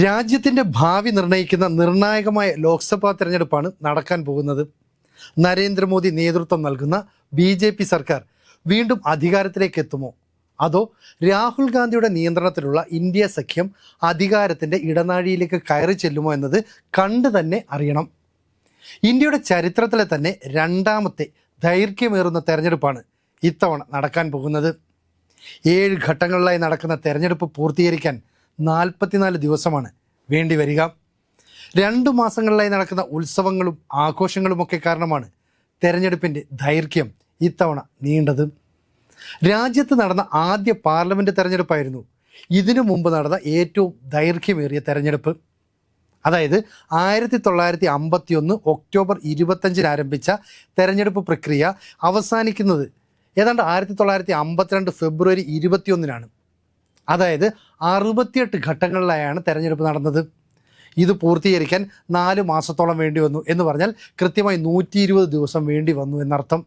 രാജ്യത്തിന്റെ ഭാവി നിർണയിക്കുന്ന നിർണായകമായ ലോക്സഭാ തെരഞ്ഞെടുപ്പാണ് നടക്കാൻ പോകുന്നത്. നരേന്ദ്രമോദി നേതൃത്വം നൽകുന്ന ബി ജെ പി സർക്കാർ വീണ്ടും അധികാരത്തിലേക്ക് എത്തുമോ? അതോ രാഹുൽ ഗാന്ധിയുടെ നിയന്ത്രണത്തിലുള്ള ഇന്ത്യ സഖ്യം അധികാരത്തിന്റെ ഇടനാഴിയിലേക്ക് കയറി ചെല്ലുമോ എന്നത് കണ്ടു തന്നെ അറിയണം. ഇന്ത്യയുടെ ചരിത്രത്തിലെ തന്നെ രണ്ടാമത്തെ ദൈർഘ്യമേറുന്ന തെരഞ്ഞെടുപ്പാണ് ഇത്തവണ നടക്കാൻ പോകുന്നത്. ഏഴ് ഘട്ടങ്ങളിലായി നടക്കുന്ന തെരഞ്ഞെടുപ്പ് പൂർത്തീകരിക്കാൻ നാൽപ്പത്തിനാല് ദിവസമാണ് വേണ്ടി വരിക. രണ്ടു മാസങ്ങളിലായി നടക്കുന്ന ഉത്സവങ്ങളും ആഘോഷങ്ങളുമൊക്കെ കാരണമാണ് തെരഞ്ഞെടുപ്പിന്റെ ദൈർഘ്യം ഇത്തവണ നീണ്ടത്. രാജ്യത്ത് നടന്ന ആദ്യ പാർലമെന്റ് തെരഞ്ഞെടുപ്പായിരുന്നു. ഇതിനു മുമ്പ് നടന്ന ഏറ്റവും ദൈർഘ്യമേറിയ തെരഞ്ഞെടുപ്പ്. അതായത് ആയിരത്തി തൊള്ളായിരത്തി അമ്പത്തി ഒന്ന് ഒക്ടോബർ ഇരുപത്തഞ്ചിന് ആരംഭിച്ച തെരഞ്ഞെടുപ്പ് പ്രക്രിയ അവസാനിക്കുന്നത് ഏതാണ്ട് ആയിരത്തി തൊള്ളായിരത്തി അമ്പത്തിരണ്ട് ഫെബ്രുവരി ഇരുപത്തിയൊന്നിനാണ്. അതായത് അറുപത്തിയെട്ട് ഘട്ടങ്ങളിലായാണ് തെരഞ്ഞെടുപ്പ് നടന്നത്. ഇത് പൂർത്തീകരിക്കാൻ നാല് മാസത്തോളം വേണ്ടി വന്നു എന്ന് പറഞ്ഞാൽ കൃത്യമായി നൂറ്റി ഇരുപത് ദിവസം വേണ്ടി വന്നു എന്നർത്ഥം.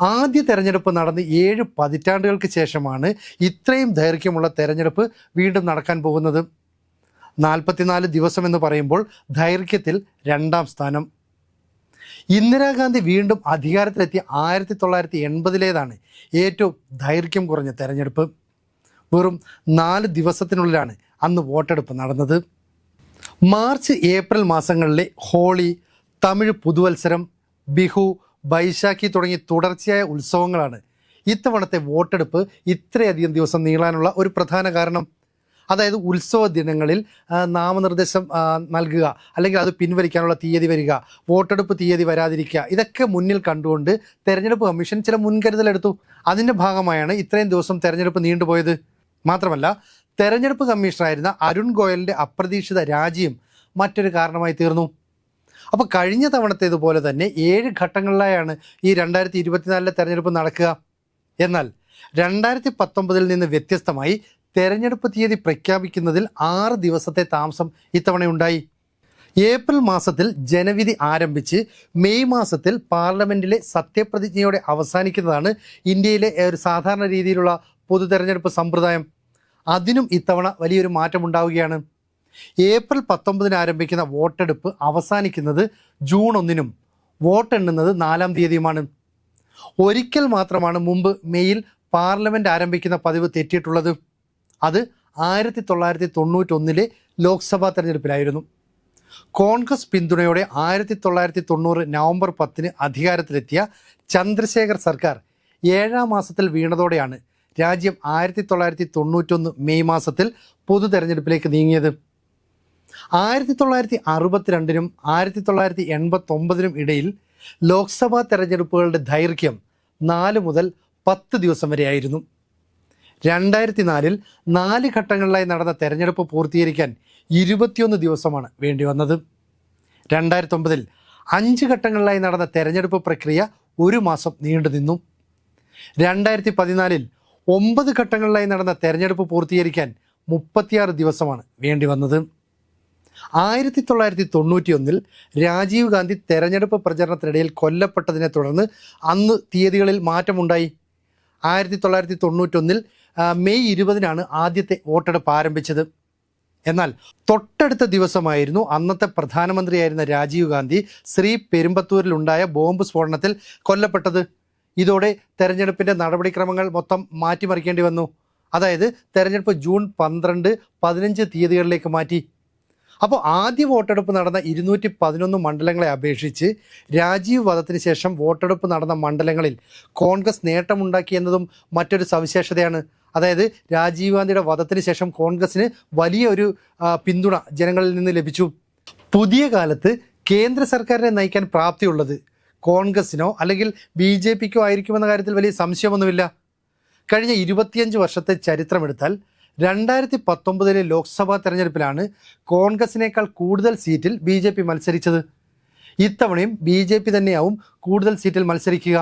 ആദ്യ തെരഞ്ഞെടുപ്പ് നടന്ന് ഏഴ് പതിറ്റാണ്ടുകൾക്ക് ശേഷമാണ് ഇത്രയും ദൈർഘ്യമുള്ള തെരഞ്ഞെടുപ്പ് വീണ്ടും നടക്കാൻ പോകുന്നത്. നാൽപ്പത്തിനാല് ദിവസം എന്ന് പറയുമ്പോൾ ദൈർഘ്യത്തിൽ രണ്ടാം സ്ഥാനം. ഇന്ദിരാഗാന്ധി വീണ്ടും അധികാരത്തിലെത്തിയ ആയിരത്തി തൊള്ളായിരത്തി എൺപതിലേതാണ് ഏറ്റവും ദൈർഘ്യം കുറഞ്ഞ തെരഞ്ഞെടുപ്പ്. വെറും നാല് ദിവസത്തിനുള്ളിലാണ് അന്ന് വോട്ടെടുപ്പ് നടന്നത്. മാർച്ച് ഏപ്രിൽ മാസങ്ങളിലെ ഹോളി തമിഴ് പുതുവത്സരം ബിഹു ബൈശാഖി തുടങ്ങി തുടർച്ചയായ ഉത്സവങ്ങളാണ് ഇത്തവണത്തെ വോട്ടെടുപ്പ് ഇത്രയധികം ദിവസം നീളാനുള്ള ഒരു പ്രധാന കാരണം. അതായത് ഉത്സവ ദിനങ്ങളിൽ നാമനിർദ്ദേശം നൽകുക അല്ലെങ്കിൽ അത് പിൻവലിക്കാനുള്ള തീയതി വരിക വോട്ടെടുപ്പ് തീയതി വരാതിരിക്കുക ഇതൊക്കെ മുന്നിൽ കണ്ടുകൊണ്ട് തെരഞ്ഞെടുപ്പ് കമ്മീഷൻ ചില മുൻകരുതലെടുത്തു. അതിന്റെ ഭാഗമായാണ് ഇത്രയും ദിവസം തെരഞ്ഞെടുപ്പ് നീണ്ടുപോയത്. മാത്രമല്ല തെരഞ്ഞെടുപ്പ് കമ്മീഷണറായിരുന്ന അരുൺ ഗോയലിന്റെ അപ്രതീക്ഷിത രാജിയും മറ്റൊരു കാരണമായി തീർന്നു. അപ്പോൾ കഴിഞ്ഞ തവണത്തേതുപോലെ തന്നെ ഏഴ് ഘട്ടങ്ങളിലായാണ് ഈ രണ്ടായിരത്തി ഇരുപത്തിനാലിലെ തെരഞ്ഞെടുപ്പ് നടക്കുക. എന്നാൽ രണ്ടായിരത്തി പത്തൊമ്പതിൽ നിന്ന് വ്യത്യസ്തമായി തെരഞ്ഞെടുപ്പ് തീയതി പ്രഖ്യാപിക്കുന്നതിൽ ആറ് ദിവസത്തെ താമസം ഇത്തവണയുണ്ടായി. ഏപ്രിൽ മാസത്തിൽ ജനവിധി ആരംഭിച്ച് മെയ് മാസത്തിൽ പാർലമെന്റിലെ സത്യപ്രതിജ്ഞയോടെ അവസാനിക്കുന്നതാണ് ഇന്ത്യയിലെ ഒരു സാധാരണ രീതിയിലുള്ള പൊതു തെരഞ്ഞെടുപ്പ് സമ്പ്രദായം. അതിനും ഇത്തവണ വലിയൊരു മാറ്റമുണ്ടാവുകയാണ്. ഏപ്രിൽ പത്തൊമ്പതിന് ആരംഭിക്കുന്ന വോട്ടെടുപ്പ് അവസാനിക്കുന്നത് ജൂൺ ഒന്നിനും. വോട്ടെണ്ണുന്നത് നാലാം തീയതിയുമാണ്. ഒരിക്കൽ മാത്രമാണ് മുമ്പ് മെയ്യിൽ പാർലമെന്റ് ആരംഭിക്കുന്ന പതിവ് തെറ്റിയിട്ടുള്ളത്. അത് ആയിരത്തി തൊള്ളായിരത്തി തൊണ്ണൂറ്റൊന്നിലെ ലോക്സഭാ തെരഞ്ഞെടുപ്പിലായിരുന്നു. കോൺഗ്രസ് പിന്തുണയോടെ ആയിരത്തി തൊള്ളായിരത്തി തൊണ്ണൂറ് നവംബർ പത്തിന് അധികാരത്തിലെത്തിയ ചന്ദ്രശേഖർ സർക്കാർ ഏഴാം മാസത്തിൽ വീണതോടെയാണ് രാജ്യം ആയിരത്തി തൊള്ളായിരത്തി തൊണ്ണൂറ്റൊന്ന് മെയ് മാസത്തിൽ പൊതു തെരഞ്ഞെടുപ്പിലേക്ക് നീങ്ങിയത്. ആയിരത്തി തൊള്ളായിരത്തി അറുപത്തിരണ്ടിനും ആയിരത്തി തൊള്ളായിരത്തി എൺപത്തൊമ്പതിനും ഇടയിൽ ലോക്സഭാ തെരഞ്ഞെടുപ്പുകളുടെ ദൈർഘ്യം നാല് മുതൽ പത്ത് ദിവസം വരെയായിരുന്നു. രണ്ടായിരത്തി നാലിൽ നാല് ഘട്ടങ്ങളിലായി നടന്ന തെരഞ്ഞെടുപ്പ് പൂർത്തീകരിക്കാൻ ഇരുപത്തിയൊന്ന് ദിവസമാണ് വേണ്ടി വന്നത്. രണ്ടായിരത്തി ഒമ്പതിൽ അഞ്ച് ഘട്ടങ്ങളിലായി നടന്ന തെരഞ്ഞെടുപ്പ് പ്രക്രിയ ഒരു മാസം നീണ്ടുനിന്നു. രണ്ടായിരത്തി പതിനാലിൽ ഒമ്പത് ഘട്ടങ്ങളിലായി നടന്ന തെരഞ്ഞെടുപ്പ് പൂർത്തീകരിക്കാൻ മുപ്പത്തിയാറ് ദിവസമാണ് വേണ്ടി വന്നത്. ആയിരത്തി തൊള്ളായിരത്തി തൊണ്ണൂറ്റിയൊന്നിൽ രാജീവ് ഗാന്ധി തെരഞ്ഞെടുപ്പ് പ്രചരണത്തിനിടയിൽ കൊല്ലപ്പെട്ടതിനെ തുടർന്ന് അന്ന് തീയതികളിൽ മാറ്റമുണ്ടായി. ആയിരത്തി തൊള്ളായിരത്തി തൊണ്ണൂറ്റൊന്നിൽ മെയ് ഇരുപതിനാണ് ആദ്യത്തെ വോട്ടെടുപ്പ് ആരംഭിച്ചത്. എന്നാൽ തൊട്ടടുത്ത ദിവസമായിരുന്നു അന്നത്തെ പ്രധാനമന്ത്രിയായിരുന്ന രാജീവ് ഗാന്ധി ശ്രീ പെരുമ്പത്തൂരിലുണ്ടായ ബോംബ് സ്ഫോടനത്തിൽ കൊല്ലപ്പെട്ടത്. ഇതോടെ തെരഞ്ഞെടുപ്പിന്റെ നടപടിക്രമങ്ങൾ മൊത്തം മാറ്റിമറിക്കേണ്ടി വന്നു. അതായത് തെരഞ്ഞെടുപ്പ് ജൂൺ പന്ത്രണ്ട് പതിനഞ്ച് തീയതികളിലേക്ക് മാറ്റി. അപ്പോൾ ആദ്യ വോട്ടെടുപ്പ് നടന്ന ഇരുന്നൂറ്റി പതിനൊന്ന് മണ്ഡലങ്ങളെ അപേക്ഷിച്ച് രാജീവ് വധത്തിന് ശേഷം വോട്ടെടുപ്പ് നടന്ന മണ്ഡലങ്ങളിൽ കോൺഗ്രസ് നേട്ടമുണ്ടാക്കി എന്നതും മറ്റൊരു സവിശേഷതയാണ്. അതായത് രാജീവ് ഗാന്ധിയുടെ വധത്തിന് ശേഷം കോൺഗ്രസിന് വലിയ ഒരു പിന്തുണ ജനങ്ങളിൽ നിന്ന് ലഭിച്ചു. പുതിയ കാലത്ത് കേന്ദ്ര സർക്കാരിനെ നയിക്കാൻ പ്രാപ്തിയുള്ളത് കോൺഗ്രസിനോ അല്ലെങ്കിൽ ബി ജെ പിക്കോ ആയിരിക്കുമെന്ന കാര്യത്തിൽ വലിയ സംശയമൊന്നുമില്ല. കഴിഞ്ഞ ഇരുപത്തിയഞ്ച് വർഷത്തെ ചരിത്രമെടുത്താൽ രണ്ടായിരത്തി പത്തൊമ്പതിലെ ലോക്സഭാ തെരഞ്ഞെടുപ്പിലാണ് കോൺഗ്രസിനേക്കാൾ കൂടുതൽ സീറ്റിൽ ബി ജെ പി മത്സരിച്ചത്. ഇത്തവണയും ബി ജെ പി തന്നെയാവും കൂടുതൽ സീറ്റിൽ മത്സരിക്കുക.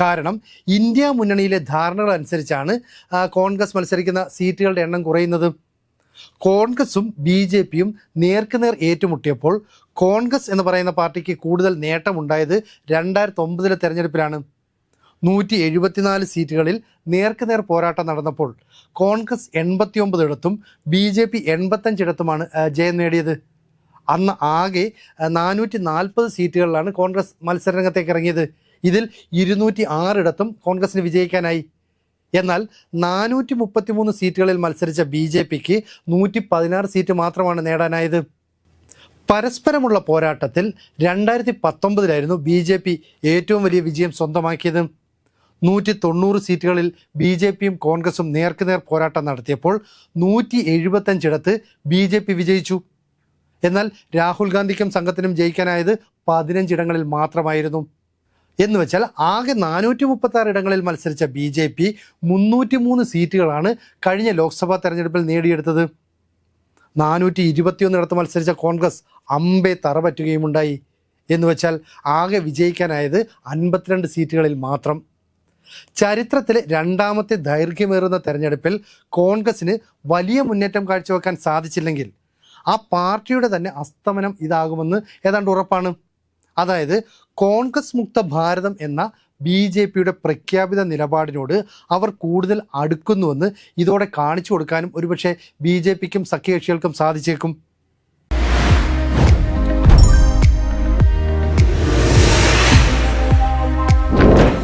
കാരണം ഇന്ത്യ മുന്നണിയിലെ ധാരണകൾ അനുസരിച്ചാണ് കോൺഗ്രസ് മത്സരിക്കുന്ന സീറ്റുകളുടെ എണ്ണം കുറയുന്നത്. കോൺഗ്രസും ബി ജെ പിയും നേർക്കുനേർ ഏറ്റുമുട്ടിയപ്പോൾ കോൺഗ്രസ് എന്ന് പറയുന്ന പാർട്ടിക്ക് കൂടുതൽ നേട്ടമുണ്ടായത് രണ്ടായിരത്തി ഒമ്പതിലെ തെരഞ്ഞെടുപ്പിലാണ്. നൂറ്റി എഴുപത്തിനാല് സീറ്റുകളിൽ നേർക്കുനേർ പോരാട്ടം നടന്നപ്പോൾ കോൺഗ്രസ് എൺപത്തിയൊമ്പതിടത്തും ബി ജെ പി എൺപത്തഞ്ചിടത്തുമാണ് ജയം നേടിയത്. അന്ന് ആകെ നാനൂറ്റി നാൽപ്പത് സീറ്റുകളിലാണ് കോൺഗ്രസ് മത്സരരംഗത്തേക്ക് ഇറങ്ങിയത്. ഇതിൽ ഇരുന്നൂറ്റി ആറിടത്തും കോൺഗ്രസിന് വിജയിക്കാനായി. എന്നാൽ നാനൂറ്റി മുപ്പത്തിമൂന്ന് സീറ്റുകളിൽ മത്സരിച്ച ബി ജെ പിക്ക് നൂറ്റി പതിനാറ് സീറ്റ് മാത്രമാണ് നേടാനായത്. പരസ്പരമുള്ള പോരാട്ടത്തിൽ രണ്ടായിരത്തി പത്തൊമ്പതിലായിരുന്നു ബി ജെ പി ഏറ്റവും വലിയ വിജയം സ്വന്തമാക്കിയത്. നൂറ്റി തൊണ്ണൂറ് സീറ്റുകളിൽ ബി ജെ പിയും കോൺഗ്രസും നേർക്കുനേർ പോരാട്ടം നടത്തിയപ്പോൾ നൂറ്റി എഴുപത്തഞ്ചിടത്ത് ബി ജെ പി വിജയിച്ചു. എന്നാൽ രാഹുൽ ഗാന്ധിക്കും സംഘത്തിനും ജയിക്കാനായത് പതിനഞ്ചിടങ്ങളിൽ മാത്രമായിരുന്നു. എന്ന് വെച്ചാൽ ആകെ നാനൂറ്റി മുപ്പത്തി ആറ് ഇടങ്ങളിൽ മത്സരിച്ച ബി ജെ പി മുന്നൂറ്റി മൂന്ന് സീറ്റുകളാണ് കഴിഞ്ഞ ലോക്സഭാ തെരഞ്ഞെടുപ്പിൽ നേടിയെടുത്തത്. നാനൂറ്റി ഇരുപത്തിയൊന്നിടത്ത് മത്സരിച്ച കോൺഗ്രസ് അമ്പെ തറ പറ്റുകയുമുണ്ടായി. എന്ന് വെച്ചാൽ ആകെ വിജയിക്കാനായത് അൻപത്തിരണ്ട് സീറ്റുകളിൽ മാത്രം. ചരിത്രത്തിലെ രണ്ടാമത്തെ ദൈർഘ്യമേറുന്ന തെരഞ്ഞെടുപ്പിൽ കോൺഗ്രസിന് വലിയ മുന്നേറ്റം കാഴ്ചവെക്കാൻ സാധിച്ചില്ലെങ്കിൽ ആ പാർട്ടിയുടെ തന്നെ അസ്തമനം ഇതാകുമെന്ന് ഏതാണ്ട് ഉറപ്പാണ്. അതായത് കോൺഗ്രസ് മുക്ത ഭാരതം എന്ന ബി ജെ പിയുടെ പ്രഖ്യാപിത നിലപാടിനോട് അവർ കൂടുതൽ അടുക്കുന്നുവെന്ന് ഇതോടെ കാണിച്ചു കൊടുക്കാനും ഒരുപക്ഷെ ബി ജെ പിക്കും സഖ്യകക്ഷികൾക്കും സാധിച്ചേക്കും.